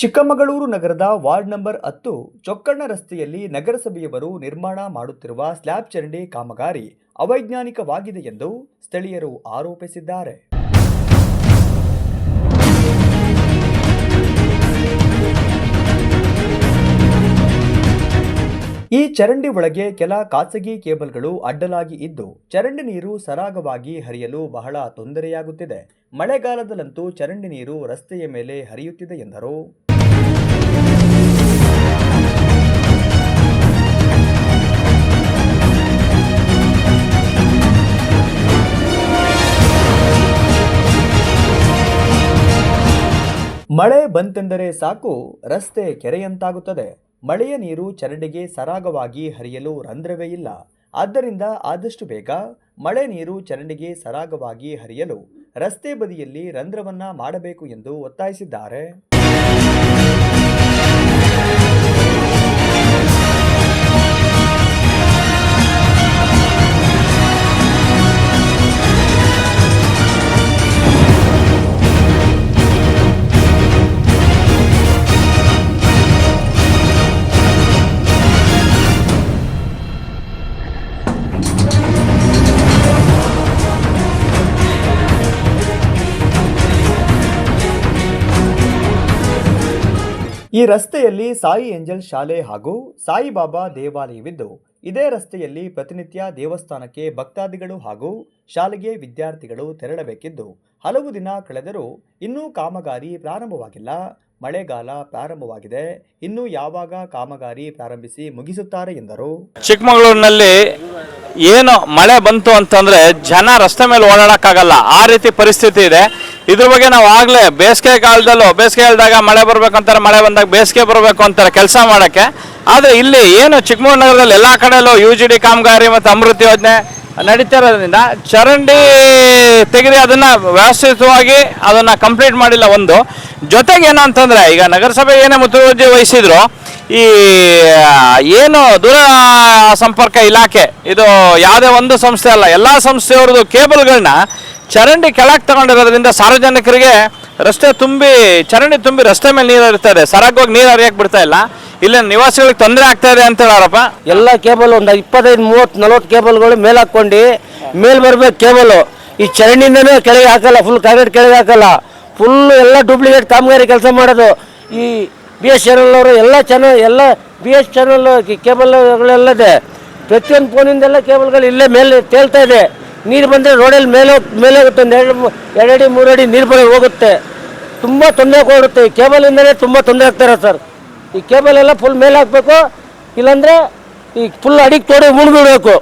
ಚಿಕ್ಕಮಗಳೂರು ನಗರದ ward number ಹತ್ತು ಚೊಕ್ಕಣ್ಣ ರಸ್ತೆಯಲ್ಲಿ ನಗರಸಭೆಯವರು ನಿರ್ಮಾಣ ಮಾಡುತ್ತಿರುವ ಸ್ಲ್ಯಾಬ್ ಚರಂಡಿ ಕಾಮಗಾರಿ ಅವೈಜ್ಞಾನಿಕವಾಗಿದೆ ಎಂದು ಸ್ಥಳೀಯರು ಆರೋಪಿಸಿದ್ದಾರೆ. ಈ ಚರಂಡಿ ಒಳಗೆ ಕೆಲ ಖಾಸಗಿ ಕೇಬಲ್ಗಳು ಅಡ್ಡಲಾಗಿ ಇದ್ದು, ಚರಂಡಿ ನೀರು ಸರಾಗವಾಗಿ ಹರಿಯಲು ಬಹಳ ತೊಂದರೆಯಾಗುತ್ತಿದೆ. ಮಳೆಗಾಲದಲ್ಲಂತೂ ಚರಂಡಿ ನೀರು ರಸ್ತೆಯ ಮೇಲೆ ಹರಿಯುತ್ತಿದೆ ಎಂದರು. ಮಳೆ ಬಂತೆಂದರೆ ಸಾಕು, ರಸ್ತೆ ಕೆರೆಯಂತಾಗುತ್ತದೆ. ಮಳೆಯ ನೀರು ಚರಂಡಿಗೆ ಸರಾಗವಾಗಿ ಹರಿಯಲು ರಂಧ್ರವೇ ಇಲ್ಲ. ಆದ್ದರಿಂದ ಆದಷ್ಟು ಬೇಗ ಮಳೆ ನೀರು ಚರಂಡಿಗೆ ಸರಾಗವಾಗಿ ಹರಿಯಲು ರಸ್ತೆ ಬದಿಯಲ್ಲಿ ರಂಧ್ರವನ್ನ ಮಾಡಬೇಕು ಎಂದು ಒತ್ತಾಯಿಸಿದ್ದಾರೆ. ಈ ರಸ್ತೆಯಲ್ಲಿ ಸಾಯಿ ಏಂಜಲ್ ಶಾಲೆ ಹಾಗೂ ಸಾಯಿಬಾಬಾ ದೇವಾಲಯವಿದ್ದು, ಇದೇ ರಸ್ತೆಯಲ್ಲಿ ಪ್ರತಿನಿತ್ಯ ದೇವಸ್ಥಾನಕ್ಕೆ ಭಕ್ತಾದಿಗಳು ಹಾಗೂ ಶಾಲೆಗೆ ವಿದ್ಯಾರ್ಥಿಗಳು ತೆರಳಬೇಕಿದ್ದು, ಹಲವು ದಿನ ಕಳೆದರೂ ಇನ್ನೂ ಕಾಮಗಾರಿ ಪ್ರಾರಂಭವಾಗಿಲ್ಲ. ಮಳೆಗಾಲ ಪ್ರಾರಂಭವಾಗಿದೆ. ಇನ್ನು ಯಾವಾಗ ಕಾಮಗಾರಿ ಪ್ರಾರಂಭಿಸಿ ಮುಗಿಸುತ್ತಾರೆ ಎಂದರು. ಚಿಕ್ಕಮಗಳೂರಿನಲ್ಲಿ ಏನು ಮಳೆ ಬಂತು ಅಂತಂದ್ರೆ ಜನ ರಸ್ತೆ ಮೇಲೆ ಓಡಾಡಕ್ಕಾಗಲ್ಲ. ಆ ರೀತಿ ಪರಿಸ್ಥಿತಿ ಇದೆ. ಇದ್ರ ಬಗ್ಗೆ ನಾವು ಆಗ್ಲೇ ಬೇಸಿಗೆ ಕಾಲದಲ್ಲೂ, ಬೇಸಿಗೆ ಕಾಲದಾಗ ಮಳೆ ಬರ್ಬೇಕಂತಾರೆ, ಮಳೆ ಬಂದಾಗ ಬೇಸಿಗೆ ಬರಬೇಕು ಅಂತಾರೆ ಕೆಲಸ ಮಾಡಕ್ಕೆ. ಆದ್ರೆ ಇಲ್ಲಿ ಏನು ಚಿಕ್ಕಮಗಳೂರು ಎಲ್ಲಾ ಕಡೆಯಲ್ಲೂ ಯು ಜಿ ಡಿ ಕಾಮಗಾರಿ ಮತ್ತು ಅಮೃತ ಯೋಜನೆ ನಡೀತಾ ಇರೋದ್ರಿಂದ ಚರಂಡಿ ತೆಗೆದು ಅದನ್ನ ವ್ಯವಸ್ಥಿತವಾಗಿ ಅದನ್ನ ಕಂಪ್ಲೀಟ್ ಮಾಡಿಲ್ಲ ಒಂದು. ಜೊತೆಗೆ ಏನು ಅಂತಂದ್ರೆ ಈಗ ನಗರಸಭೆ ಏನೇ ಮುತುವರ್ಜಿ ವಹಿಸಿದ್ರು ಈ, ಏನು ದೂರ ಸಂಪರ್ಕ ಇಲಾಖೆ, ಇದು ಯಾವುದೇ ಒಂದು ಸಂಸ್ಥೆ ಅಲ್ಲ, ಎಲ್ಲ ಸಂಸ್ಥೆಯವ್ರದ್ದು ಕೇಬಲ್ಗಳನ್ನ ಚರಂಡಿ ಕೆಳಗೆ ತಗೊಂಡಿರೋದ್ರಿಂದ ಸಾರ್ವಜನಿಕರಿಗೆ ರಸ್ತೆ ತುಂಬಿ, ಚರಂಡಿ ತುಂಬಿ ರಸ್ತೆ ಮೇಲೆ ನೀರು ಹರಿತಾರೆ ಸರಾಗವಾಗಿ ನೀರು ಹರಿಯಕ್ಕೆ ಬಿಡ್ತಾ ಇಲ್ಲ. ಇಲ್ಲ, ನಿವಾಸಿಗಳಿಗೆ ತೊಂದರೆ ಆಗ್ತಾ ಇದೆ ಅಂತ ಹೇಳಾರಪ್ಪ. ಎಲ್ಲ ಕೇಬಲ್ ಒಂದು ಇಪ್ಪತ್ತೈದು, ಮೂವತ್ತು, ನಲ್ವತ್ತು ಕೇಬಲ್ಗಳು ಮೇಲೆ ಹಾಕ್ಕೊಂಡು ಮೇಲ್ ಬರ್ಬೇಕು ಕೇಬಲು. ಈ ಚರಂಡಿಯಿಂದನೇ ಕೆಳಗೆ ಹಾಕಲ್ಲ ಫುಲ್ ಕಾಂಕ್ರೀಟ್ ಕೆಳಗೆ ಹಾಕಲ್ಲ. ಫುಲ್ ಎಲ್ಲ ಡೂಪ್ಲಿಕೇಟ್ ಕಾಮಗಾರಿ ಕೆಲಸ ಮಾಡೋದು. ಈ ಬಿ ಎಸ್ ಚಾನಲ್ ಅವರು ಎಲ್ಲ ಚಾನಲ್ ಎಲ್ಲ ಬಿ ಎಸ್ ಚಾನಲ್ ಕೇಬಲ್ಗಳೆಲ್ಲದೆ ಪ್ರತಿಯೊಂದು ಫೋನಿಂದೆಲ್ಲ ಕೇಬಲ್ಗಳು ಇಲ್ಲೇ ಮೇಲೆ ತೇಳ್ತಾ ಇದೆ. ನೀರು ಬಂದರೆ ರೋಡಲ್ಲಿ ಮೇಲೆ ಹೋಗ್- ಮೇಲೆ ಹೋಗುತ್ತೆ ಒಂದು ಎರಡು ಎರಡಡಿ ಎರಡು ಅಡಿ, ಮೂರು ಅಡಿ ನೀರು ಬರೋ ಹೋಗುತ್ತೆ. ತುಂಬ ತೊಂದರೆ ಕೊಡುತ್ತೆ. ಈ ಕೇಬಲಿಂದಲೇ ತುಂಬ ತೊಂದರೆ ಆಗ್ತಾರೆ ಸರ್. ಈ ಕೇಬಲ್ ಎಲ್ಲ ಫುಲ್ ಮೇಲೆ ಹಾಕಬೇಕು. ಇಲ್ಲಾಂದರೆ ಈ ಫುಲ್ ಅಡಿಗೆ ತೋಡಿ ಮುಳುಗಿಡಬೇಕು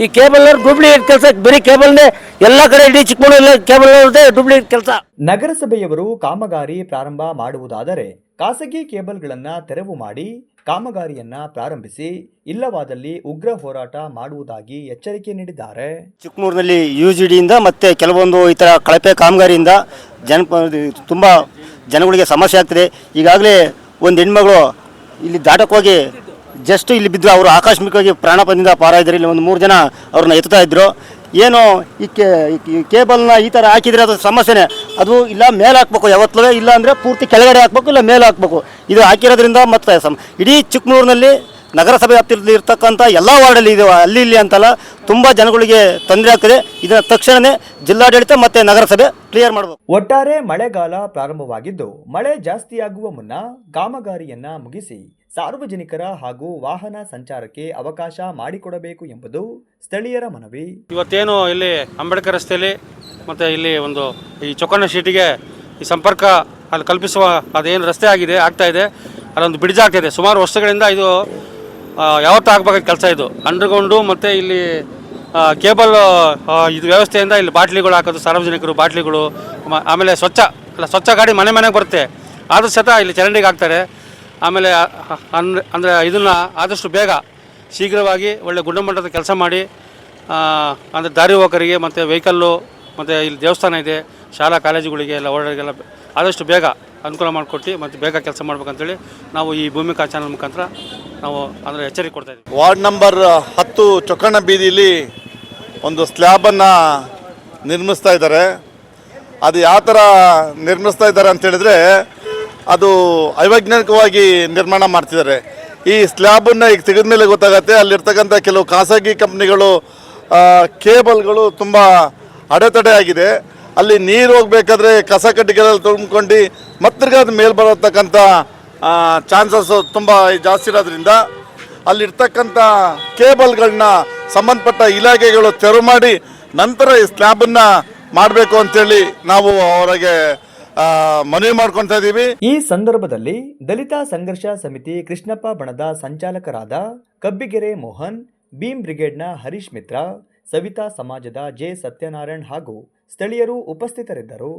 ಈ ಕೇಬಲ್ ಡೂಪ್ಲಿಕೇಟ್ ಕೆಲಸ ಬರೀ ಕೇಬಲ್ನೇ ಎಲ್ಲ ಕಡೆ ಇಡೀ ಚಿಕ್ಕಮಗಳೂರು ಕೇಬಲ್ ಡೂಪ್ಲಿಕೇಟ್ ಕೆಲಸ. ನಗರಸಭೆಯವರು ಕಾಮಗಾರಿ ಪ್ರಾರಂಭ ಮಾಡುವುದಾದರೆ ಖಾಸಗಿ ಕೇಬಲ್ಗಳನ್ನು ತೆರವು ಮಾಡಿ ಕಾಮಗಾರಿಯನ್ನ ಪ್ರಾರಂಭಿಸಿ, ಇಲ್ಲವಾದಲ್ಲಿ ಉಗ್ರ ಹೋರಾಟ ಮಾಡುವುದಾಗಿ ಎಚ್ಚರಿಕೆ ನೀಡಿದ್ದಾರೆ. ಚಿಕ್ಕಮೂರಿನಲ್ಲಿ ಯು ಜಿ ಡಿಯಿಂದ ಮತ್ತು ಕೆಲವೊಂದು ಈ ಥರ ಕಳಪೆ ಕಾಮಗಾರಿಯಿಂದ ಜನ, ತುಂಬ ಜನಗಳಿಗೆ ಸಮಸ್ಯೆ ಆಗ್ತಿದೆ. ಈಗಾಗಲೇ ಒಂದು ಹೆಣ್ಮಗಳು ಇಲ್ಲಿ ದಾಟಕ್ಕೆ ಹೋಗಿ ಜಸ್ಟ್ ಇಲ್ಲಿ ಬಿದ್ದು ಅವರು ಆಕಸ್ಮಿಕವಾಗಿ ಪ್ರಾಣಪದಿಂದ ಪಾರಾಯಿದ್ರು ಇಲ್ಲಿ ಒಂದು ಮೂರು ಜನ ಅವ್ರನ್ನ ಎತ್ತುತ್ತಾ ಇದ್ರು. ಏನು ಈ ಕೇಬಲ್ನ ಈ ಥರ ಹಾಕಿದರೆ ಅದು ಸಮಸ್ಯೆನೇ. ಅದು ಇಲ್ಲ ಮೇಲೆ ಹಾಕ್ಬೇಕು ಯಾವತ್ತೂ ಇಲ್ಲ ಅಂದರೆ ಪೂರ್ತಿ ಕೆಳಗಡೆ ಹಾಕ್ಬೇಕು, ಇಲ್ಲ ಮೇಲೆ ಹಾಕ್ಬೇಕು. ಇದು ಹಾಕಿರೋದ್ರಿಂದ ಮತ್ತೆ ಸಮ ಇಡೀ ಚಿಕ್ಕಮೂರಿನಲ್ಲಿ ನಗರಸಭೆ ವ್ಯಾಪ್ತಿಯಲ್ಲಿ ಇರ್ತಕ್ಕಂಥ ಎಲ್ಲ ವಾರ್ಡಲ್ಲಿ ಇದು ಅಲ್ಲಿ ಇಲ್ಲಿ ಅಂತಲ್ಲ ತುಂಬ ಜನಗಳಿಗೆ ತೊಂದರೆ ಆಗ್ತದೆ. ಇದರ ತಕ್ಷಣವೇ ಜಿಲ್ಲಾಡಳಿತ ಮತ್ತು ನಗರಸಭೆ ಕ್ಲಿಯರ್ ಮಾಡಬೇಕು. ಒಟ್ಟಾರೆ ಮಳೆಗಾಲ ಪ್ರಾರಂಭವಾಗಿದ್ದು, ಮಳೆ ಜಾಸ್ತಿಯಾಗುವ ಮುನ್ನ ಕಾಮಗಾರಿಯನ್ನು ಮುಗಿಸಿ. ಸಾರ್ವಜನಿಕರ ಹಾಗೂ ವಾಹನ ಸಂಚಾರಕ್ಕೆ ಅವಕಾಶ ಮಾಡಿಕೊಡಬೇಕು ಎಂಬುದು ಸ್ಥಳೀಯರ ಮನವಿ. ಇವತ್ತೇನು ಇಲ್ಲಿ ಅಂಬೇಡ್ಕರ್ ರಸ್ತೆಯಲ್ಲಿ ಮತ್ತು ಇಲ್ಲಿ ಒಂದು ಈ ಚೊಕ್ಕಣ್ಣ ಶೀಟಿಗೆ ಈ ಸಂಪರ್ಕ ಅಲ್ಲಿ ಕಲ್ಪಿಸುವ ಅದೇನು ರಸ್ತೆ ಆಗಿದೆ, ಆಗ್ತಾ ಇದೆ. ಅಲ್ಲೊಂದು ಬ್ರಿಡ್ಜ್ ಇದೆ ಸುಮಾರು ವರ್ಷಗಳಿಂದ ಇದು ಯಾವತ್ತೂ ಆಗಬೇಕಾದ ಕೆಲಸ ಇದು. ಅಂಡರ್ಗ್ರೌಂಡು ಮತ್ತು ಇಲ್ಲಿ ಕೇಬಲ್ ಇದು ವ್ಯವಸ್ಥೆಯಿಂದ ಇಲ್ಲಿ ಬಾಟ್ಲಿಗಳು ಹಾಕೋದು, ಸಾರ್ವಜನಿಕರು ಬಾಟ್ಲಿಗಳು ಆಮೇಲೆ ಸ್ವಚ್ಛ, ಅಲ್ಲ ಸ್ವಚ್ಛ ಗಾಡಿ ಮನೆ ಮನೆಗೆ ಬರುತ್ತೆ. ಆದರೂ ಸತ ಇಲ್ಲಿ ಚರಂಡಿಗೆ ಹಾಕ್ತಾರೆ. ಆಮೇಲೆ ಅಂದರೆ ಅಂದರೆ ಇದನ್ನು ಆದಷ್ಟು ಬೇಗ ಶೀಘ್ರವಾಗಿ ಒಳ್ಳೆ ಗುಣಮಟ್ಟದ ಕೆಲಸ ಮಾಡಿ ಅಂದರೆ ದಾರಿ ಹೋಕರಿಗೆ ಮತ್ತು ವೆಹಿಕಲ್ಲು, ಮತ್ತು ಇಲ್ಲಿ ದೇವಸ್ಥಾನ ಇದೆ, ಶಾಲಾ ಕಾಲೇಜುಗಳಿಗೆ ಎಲ್ಲ ಓಡಾಡಿಗೆಲ್ಲ ಆದಷ್ಟು ಬೇಗ ಅನುಕೂಲ ಮಾಡಿಕೊಟ್ಟು ಮತ್ತು ಬೇಗ ಕೆಲಸ ಮಾಡ್ಬೇಕಂತೇಳಿ ನಾವು ಈ ಭೂಮಿಕಾ ಚಾನಲ್ ಮುಖಾಂತರ ನಾವು ಅಂದರೆ ಎಚ್ಚರಿಕೆ ಕೊಡ್ತಾ ಇದ್ದೀವಿ. ವಾರ್ಡ್ ನಂಬರ್ ಹತ್ತು ಚೊಕ್ಕಣ್ಣ ಬೀದಿಲಿ ಒಂದು ಸ್ಲ್ಯಾಬನ್ನು ನಿರ್ಮಿಸ್ತಾ ಇದ್ದಾರೆ. ಅದು ಯಾವ ಥರ ನಿರ್ಮಿಸ್ತಾ ಇದ್ದಾರೆ ಅಂತ ಹೇಳಿದ್ರೆ ಅದು ಅವೈಜ್ಞಾನಿಕವಾಗಿ ನಿರ್ಮಾಣ ಮಾಡ್ತಿದ್ದಾರೆ. ಈ ಸ್ಲ್ಯಾಬನ್ನು ಈಗ ತೆಗೆದ ಮೇಲೆ ಗೊತ್ತಾಗತ್ತೆ, ಅಲ್ಲಿರ್ತಕ್ಕಂಥ ಕೆಲವು ಖಾಸಗಿ ಕಂಪ್ನಿಗಳು ಕೇಬಲ್ಗಳು ತುಂಬ ಅಡೆತಡೆ ಆಗಿದೆ. ಅಲ್ಲಿ ನೀರು ಹೋಗಬೇಕಾದ್ರೆ ಕಸ ಕಡ್ಡಿಗಳಲ್ಲಿ ತುಂಬಿಕೊಂಡು ಮತ್ತೆ ಅದು ಮೇಲೆ ಬರತಕ್ಕಂಥ ಚಾನ್ಸಸ್ ತುಂಬ ಜಾಸ್ತಿ ಇರೋದ್ರಿಂದ ಅಲ್ಲಿರ್ತಕ್ಕಂಥ ಕೇಬಲ್ಗಳನ್ನ ಸಂಬಂಧಪಟ್ಟ ಇಲಾಖೆಗಳು ತೆರವು ಮಾಡಿ ನಂತರ ಈ ಸ್ಲ್ಯಾಬನ್ನು ಮಾಡಬೇಕು ಅಂತೇಳಿ ನಾವು ಅವರಿಗೆ ಮನವಿ ಮಾಡ್ಕೊತಾ ಇದ್ದೀವಿ ಈ ಸಂದರ್ಭದಲ್ಲಿ ದಲಿತ ಸಂಘರ್ಷ ಸಮಿತಿ ಕೃಷ್ಣಪ್ಪ ಬಣದ ಸಂಚಾಲಕರಾದ ಕಬ್ಬಿಗೆರೆ ಮೋಹನ್, ಭೀಮ್ ಬ್ರಿಗೇಡ್ನ ಹರೀಶ್ ಮಿತ್ರ, ಸವಿತಾ ಸಮಾಜದ ಜೆ ಸತ್ಯನಾರಾಯಣ್ ಹಾಗೂ ಸ್ಥಳೀಯರು ಉಪಸ್ಥಿತರಿದ್ದರು.